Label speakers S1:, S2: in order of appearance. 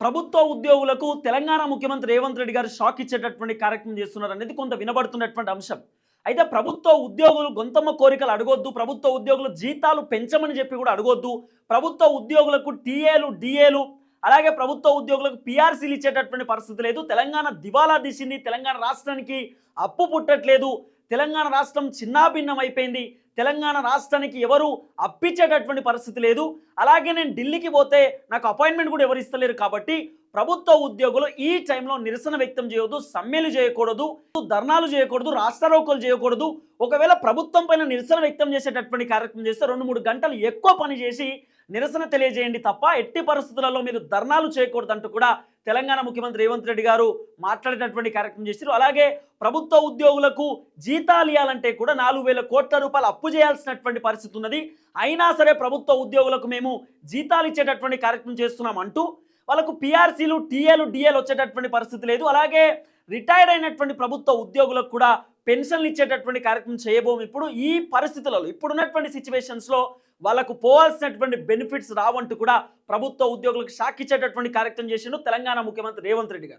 S1: ప్రభుత్వ ఉద్యోగులకు తెలంగాణ ముఖ్యమంత్రి రేవంత్ రెడ్డి గారు షాక్ ఇచ్చేటటువంటి కార్యక్రమం చేస్తున్నారు అనేది కొంత వినబడుతున్నటువంటి అంశం. అయితే ప్రభుత్వ ఉద్యోగులు గొంతమ్మ కోరికలు అడగొద్దు ప్రభుత్వ ఉద్యోగులు జీతాలు పెంచమని చెప్పి కూడా అడగొద్దు ప్రభుత్వ ఉద్యోగులకు టీఏలు డిఏలు అలాగే ప్రభుత్వ ఉద్యోగులకు పీఆర్సీలు ఇచ్చేటటువంటి పరిస్థితి లేదు. తెలంగాణ దివాలా తీసింది. తెలంగాణ రాష్ట్రానికి అప్పు పుట్టట్లేదు. తెలంగాణ రాష్ట్రం చిన్నాభిన్నం అయిపోయింది. తెలంగాణ రాష్ట్రానికి ఎవరు అప్పించేటటువంటి పరిస్థితి లేదు. అలాగే నేను ఢిల్లీకి పోతే నాకు అపాయింట్మెంట్ కూడా ఎవరు ఇస్తలేరు కాబట్టి ప్రభుత్వ ఉద్యోగులు ఈ టైంలో నిరసన వ్యక్తం చేయొద్దు సమ్మెలు చేయకూడదు ధర్నాలు చేయకూడదు రాష్ట్రారోకలు చేయకూడదు. ఒకవేళ ప్రభుత్వం పైన నిరసన వ్యక్తం చేసేటటువంటి కార్యక్రమం చేస్తే రెండు మూడు గంటలు ఎక్కువ పని చేసి నిరసన తెలియజేయండి తప్ప ఎట్టి పరిస్థితులలో మీరు ధర్నాలు చేయకూడదంటూ కూడా తెలంగాణ ముఖ్యమంత్రి రేవంత్ రెడ్డి గారు మాట్లాడేటటువంటి కార్యక్రమం చేశారు అలాగే ప్రభుత్వ ఉద్యోగులకు జీతాలు ఇవ్వాలంటే కూడా నాలుగు వేల కోట్ల రూపాయలు అప్పు చేయాల్సినటువంటి పరిస్థితి ఉన్నది. అయినా సరే ప్రభుత్వ ఉద్యోగులకు మేము జీతాలు ఇచ్చేటటువంటి కార్యక్రమం చేస్తున్నాం అంటూ వాళ్ళకు పిఆర్సీలు టీఏలు డిఏలు వచ్చేటటువంటి పరిస్థితి లేదు. అలాగే రిటైర్డ్ అయినటువంటి ప్రభుత్వ ఉద్యోగులకు కూడా పెన్షన్లు ఇచ్చేటటువంటి కార్యక్రమం చేయబోము. ఇప్పుడు ఈ పరిస్థితులలో ఇప్పుడున్నటువంటి సిచ్యువేషన్స్లో వాళ్ళకు పోవాల్సినటువంటి బెనిఫిట్స్ రావంటూ కూడా ప్రభుత్వ ఉద్యోగులకు షాక్ ఇచ్చేటటువంటి కార్యక్రమం చేసిండు తెలంగాణ ముఖ్యమంత్రి రేవంత్ రెడ్డి గారు.